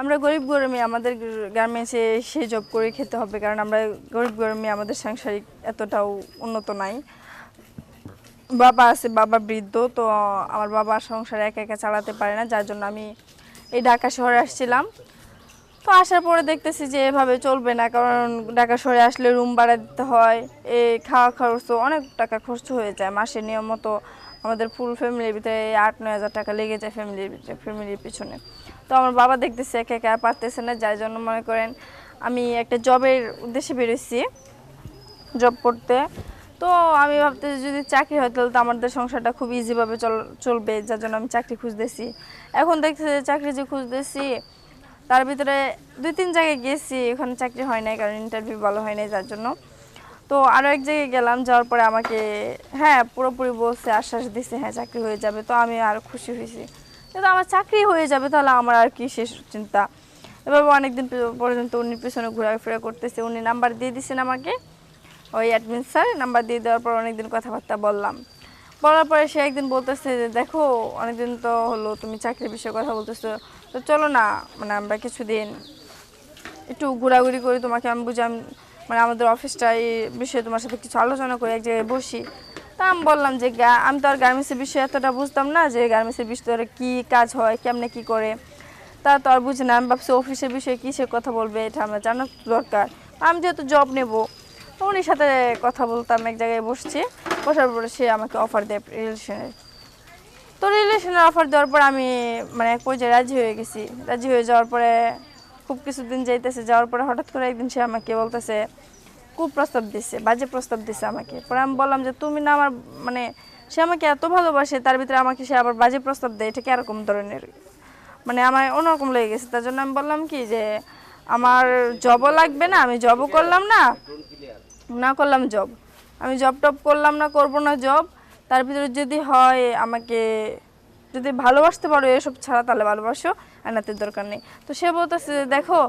আমরা গরিব গরমে আমাদের গার্মেন্টসে সে জব করে খেতে হবে, কারণ আমরা গরিব গরমে আমাদের সাংসারিক এতটাও উন্নত নাই। বাবা আছে, বাবা বৃদ্ধ, তো আমার বাবা সংসার একা একা চালাতে পারে না, যার জন্য আমি এই ঢাকা শহরে আসছিলাম। তো আসার পরে দেখতেছি যে এভাবে চলবে না, কারণ ঢাকা শহরে আসলে রুম ভাড়া দিতে হয় এই খাওয়া খরচ, অনেক টাকা খরচ হয়ে যায় মাসে। নিয়মিত আমাদের ফুল ফ্যামিলির ভিতরে আট নয় হাজার টাকা লেগে যায় ফ্যামিলির ফ্যামিলির পিছনে। তো আমার বাবা দেখতেছে, একা একা আর পারতেছে না, যার জন্য মনে করেন আমি একটা জবের উদ্দেশ্যে বেরোচ্ছি জব করতে। তো আমি ভাবতে যদি চাকরি হয় তাহলে তো আমাদের সংসারটা খুব ইজিভাবে চল, চলবে, যার জন্য আমি চাকরি খুঁজতেছি। এখন দেখতেছি যে চাকরি যে খুঁজতেছি, তার ভিতরে দুই তিন জায়গায় গেছি ওখানে চাকরি হয় নাই, কারণ ইন্টারভিউ ভালো হয় নাই, যার জন্য। তো আরও এক জায়গায় গেলাম, যাওয়ার পরে আমাকে হ্যাঁ পুরোপুরি বলছে, আশ্বাস দিছে হ্যাঁ চাকরি হয়ে যাবে। তো আমি আরও খুশি হয়েছি। কিন্তু আমার চাকরি হয়ে যাবে, তাহলে আমার আর কি শেষ চিন্তা। এভাবে অনেকদিন পর্যন্ত উনি পিছনে ঘোরাফেরা করতেছে, উনি নাম্বার দিয়ে দিছেন আমাকে। ওই অ্যাডমিন স্যার, নাম্বার দিয়ে দেওয়ার পর অনেকদিন কথাবার্তা বললাম। বলার পরে সে একদিন বলতেছে যে, দেখো, অনেকদিন তো হলো তুমি চাকরির বিষয়ে কথা বলতেছো, তো চলো না মানে আমরা কিছুদিন একটু ঘোরাঘুরি করি, তোমাকে আমি বুঝাম মানে আমাদের অফিসটা এই বিষয়ে তোমার সাথে কিছু আলোচনা করি, এক জায়গায় বসি। তা আমি বললাম যে আমি তো আর গার্মেন্টসের বিষয়ে এতটা বুঝতাম না যে, গার্মেন্টসের বিষয়ে কী কাজ হয়, কেমনে কী করে? তা তো আর বুঝি না। আমি ভাবছি, অফিসের বিষয়ে কী সে কথা বলবে, এটা আমার জানা দরকার। আমি যেহেতু জব নেব তো উনির সাথে কথা বলতাম, এক জায়গায় বসছি। বসার পরে সে আমাকে অফার দেয় রিলেশনের তো রিলেশনের অফার দেওয়ার পর আমি মানে এক পর্যায়ে রাজি হয়ে গেছি। রাজি হয়ে যাওয়ার পরে খুব কিছুদিন যাইতেছে। যাওয়ার পরে হঠাৎ করে একদিন সে আমাকে বলতেছে খুব প্রস্তাব দিচ্ছে বাজে প্রস্তাব দিচ্ছে আমাকে। পরে আমি বললাম যে, তুমি না আমার মানে সে আমাকে এত ভালোবাসে, তার ভিতরে আমাকে সে আবার বাজে প্রস্তাব দেয়, এটা কীরকম ধরনের? মানে আমার অন্যরকম লেগে গেছে। তার জন্য আমি বললাম কি যে, আমার জবও লাগবে না, আমি জবও করলাম না না করলাম জব আমি জব টব করলাম না, করব না জব তার ভিতরে যদি হয় আমাকে যদি ভালোবাসতে পারো এসব ছাড়া তাহলে ভালোবাসো আনাতের দরকার নেই। তো সে বলতেছে দেখো,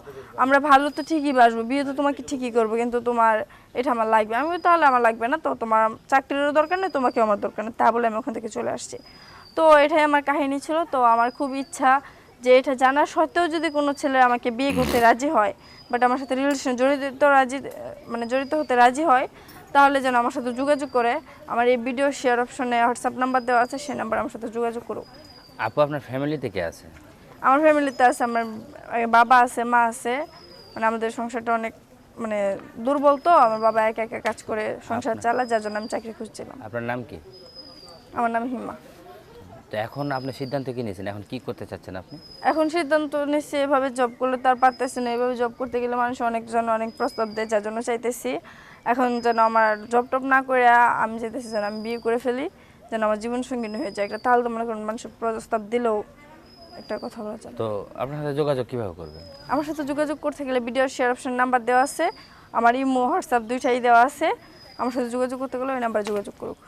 আমরা ভালো তো ঠিকই বাসবো, বিয়ে তো তোমাকে ঠিকই করব, কিন্তু তোমার, এটা আমার লাগবে। আমি তাহলে আমার লাগবে না, তো তোমার চাকরিরও দরকার নেই, তোমাকেও আমার দরকার নেই। তা বলে আমি ওখান থেকে চলে আসছি। তো এটাই আমার কাহিনী ছিল। তো আমার খুব ইচ্ছা যে এটা জানা সত্ত্বেও যদি কোনো ছেলে আমাকে বিয়ে করতে রাজি হয় বাট আমার সাথে রিলেশন জড়িত রাজি মানে জড়িত হতে রাজি হয় তাহলে যেন আমার সাথে যোগাযোগ করে। আমার এই ভিডিও শেয়ার অপশনে হোয়াটসঅ্যাপ নাম্বার দেওয়া আছে সেই নাম্বার আমার সাথে যোগাযোগ করুক। আপু আপনার ফ্যামিলিতে কে আছে? আমার ফ্যামিলিতে আছে আমার বাবা আছে মা আছে। মানে আমাদের সংসারটা অনেক মানে দুর্বল তো আমার বাবা একা একা কাজ করে সংসার চালায় যার জন্য আমি চাকরি খুঁজছিলাম। আপনার নাম কি? আমার নাম হিমা। তো এখন আপনি সিদ্ধান্ত কি নিয়েছেন? এখন কি করতে চাচ্ছেন আপনি? এখন সিদ্ধান্ত নিচ্ছি এভাবে জব করলে তার পারতেছি না। এভাবে জব করতে গেলে মানুষ অনেকজন অনেক প্রস্তাব দেয় যার জন্য চাইতেছি এখন যেন আমার জব টব না করে আমি চাইতেছি যেন আমি বিয়ে করে ফেলি যেন আমার জীবন সঙ্গিনী হয়ে যায়। একটা তাহলে তো মনে করেন মানুষ প্রস্তাব দিলেও একটা কথা বলা যায় তো আপনার সাথে যোগাযোগ কীভাবে করবেন? আমার সাথে যোগাযোগ করতে গেলে ভিডিও শেয়ার অপশন নাম্বার দেওয়া আছে আমার ইমো হোয়াটসঅ্যাপ দুইটাই দেওয়া আছে। আমার সাথে যোগাযোগ করতে গেলে ওই নাম্বারে যোগাযোগ করুক।